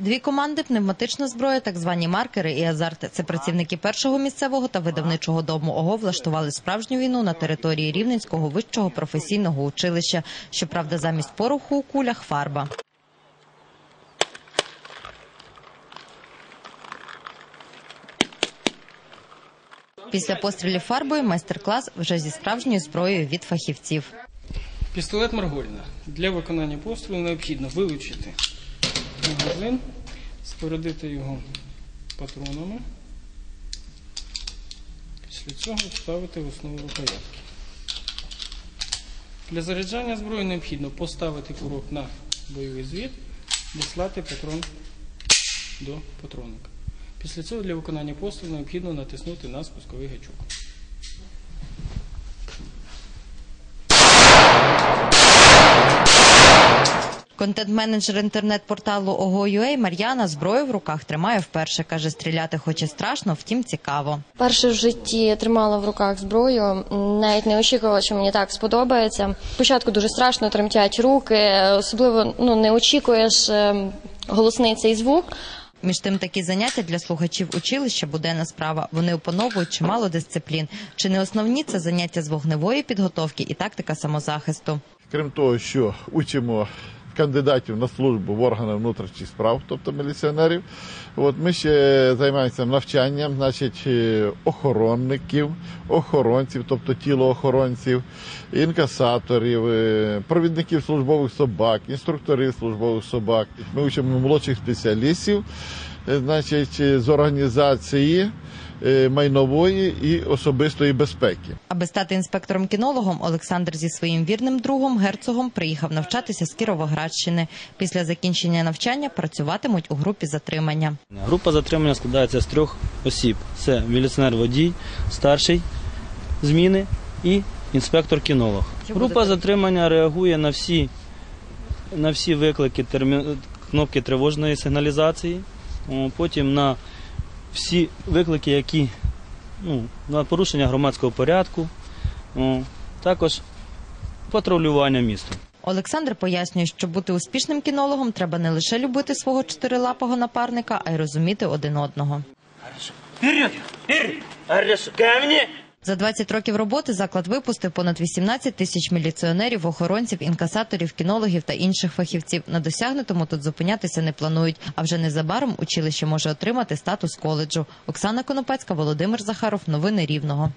Дві команди, пневматична зброя, так звані маркери і азарт. Це працівники першого місцевого та видавничого дому ОГО влаштували справжню війну на території Рівненського вищого професійного училища. Щоправда, замість пороху у кулях фарба. Після пострілів фарбою майстер-клас вже зі справжньою зброєю від фахівців. Пістолет Маргольна. Для виконання пострілу необхідно вилучити магазин, спорядити його патронами. Після цього вставити в основу рукоятки. Для заряджання зброї необхідно поставити курок на бойовий звід, діслати патрон до патронника. Після цього для виконання пострілу необхідно натиснути на спусковий гачок. Контент-менеджер інтернет-порталу ОГО.UA Мар'яна зброю в руках тримає вперше. Каже, стріляти хоч і страшно, втім цікаво. Перше в житті тримала в руках зброю, навіть не очікувала, що мені так сподобається. Спочатку дуже страшно тремтять руки, особливо ну не очікуєш ем, голосний цей звук. Між тим, такі заняття для слухачів училища буденна справа. Вони опановують чимало дисциплін. Чи не основні це заняття з вогневої підготовки і тактика самозахисту? Крім того, що учимо кандидатів на службу в органах внутрішніх справ, тобто міліціонерів. От ми ще займаємося навчанням, значить, е, охоронників, охоронців, тобто тілоохоронців, інкасаторів, е, провідників службових собак, інструкторів службових собак. Ми учимо молодших спеціалістів, е, значить, з організації майнової і особистої безпеки. Аби стати інспектором-кінологом, Олександр зі своїм вірним другом герцогом приїхав навчатися з Кіровоградщини. Після закінчення навчання працюватимуть у групі затримання. Група затримання складається з трьох осіб: це міліціонер-водій, старший зміни і інспектор-кінолог. Група затримання реагує на всі, на всі виклики термі... кнопки тривожної сигналізації, потім на всі виклики, які ну, на порушення громадського порядку, ну, також патрулювання міста. Олександр пояснює, що бути успішним кінологом треба не лише любити свого чотирилапого напарника, а й розуміти один одного. Вперед! Вперед! Хорошо, ко мне! За 20 років роботи заклад випустив понад 18 тисяч міліціонерів, охоронців, інкасаторів, кінологів та інших фахівців. На досягнутому тут зупинятися не планують. А вже незабаром училище може отримати статус коледжу. Оксана Конопецька, Володимир Захаров. Новини Рівного.